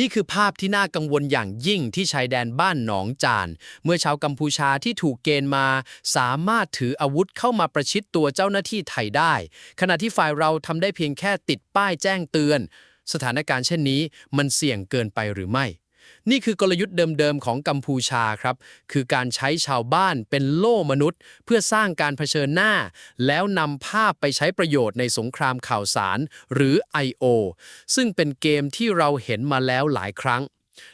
นี่คือภาพที่น่ากังวลอย่างยิ่งที่ชายแดนบ้านหนองจาน เมื่อชาวกัมพูชาที่ถูกเกณฑ์มา สามารถถืออาวุธเข้ามาประชิดตัวเจ้าหน้าที่ไทยได้ ขณะที่ฝ่ายเราทำได้เพียงแค่ติดป้ายแจ้งเตือน สถานการณ์เช่นนี้มันเสี่ยงเกินไปหรือไม่ นี่คือกลยุทธ์เดิมๆของกัมพูชาครับ คือการใช้ชาวบ้านเป็นโล่มนุษย์ เพื่อสร้างการเผชิญหน้า แล้วนำภาพไปใช้ประโยชน์ในสงครามข่าวสาร หรือ I.O. ซึ่งเป็นเกมที่เราเห็นมาแล้วหลายครั้ง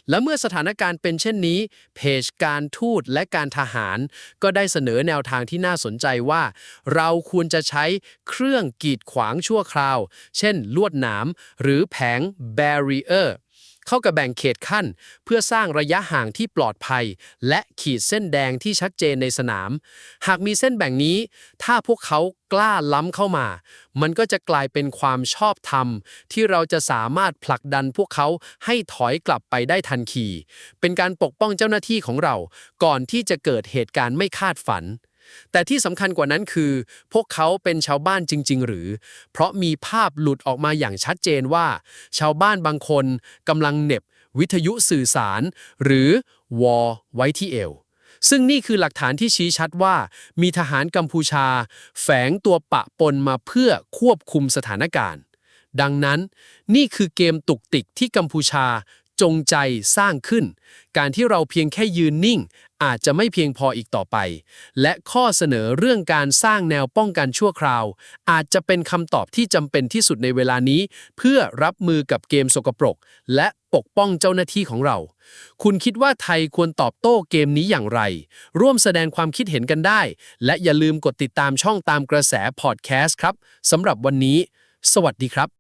และเมื่อสถานการณ์เป็นเช่นนี้ เพจการทูตและการทหาร ก็ได้เสนอแนวทางที่น่าสนใจว่า เราควรจะใช้เครื่องกีดขวางชั่วคราว เช่น ลวดหนามหรือแผง barrier เข้ากับแบ่งเขตขั้น เพื่อสร้างระยะห่างที่ปลอดภัย และขีดเส้นแดงที่ชัดเจนในสนาม หากมีเส้นแบ่งนี้ ถ้าพวกเขากล้าล้ำเข้ามา มันก็จะกลายเป็นความชอบธรรม ที่เราจะสามารถผลักดันพวกเขาให้ถอยกลับไปได้ทันทีเป็นการปกป้องเจ้าหน้าที่ของเรา ก่อนที่จะเกิดเหตุการณ์ไม่คาดฝัน แต่ที่สำคัญกว่านั้นคือ พวกเขาเป็นชาวบ้านจริง ๆ หรือ เพราะมีภาพหลุดออกมาอย่างชัดเจนว่า ชาวบ้านบางคนกำลังเน็บ วิทยุสื่อสาร หรือวอไว้ที่เอวซึ่งนี่คือหลักฐานที่ชี้ชัดว่า มีทหารกัมพูชา แฝงตัวปะปนมาเพื่อควบคุมสถานการณ์ ดังนั้น นี่คือเกมตุกติกที่กัมพูชา จงใจสร้างขึ้น การที่เราเพียงแค่ยืนนิ่ง อาจจะไม่เพียงพออีกต่อไป และข้อเสนอเรื่องการสร้างแนวป้องกันชั่วคราว อาจจะเป็นคำตอบที่จำเป็นที่สุดในเวลานี้ เพื่อรับมือกับเกมสกปรก และปกป้องเจ้าหน้าที่ของเรา คุณคิดว่าไทยควรตอบโต้เกมนี้อย่างไร ร่วมแสดงความคิดเห็นกันได้ และอย่าลืมกดติดตามช่องตามกระแสพอดแคสต์ครับสำหรับวันนี้ สวัสดีครับ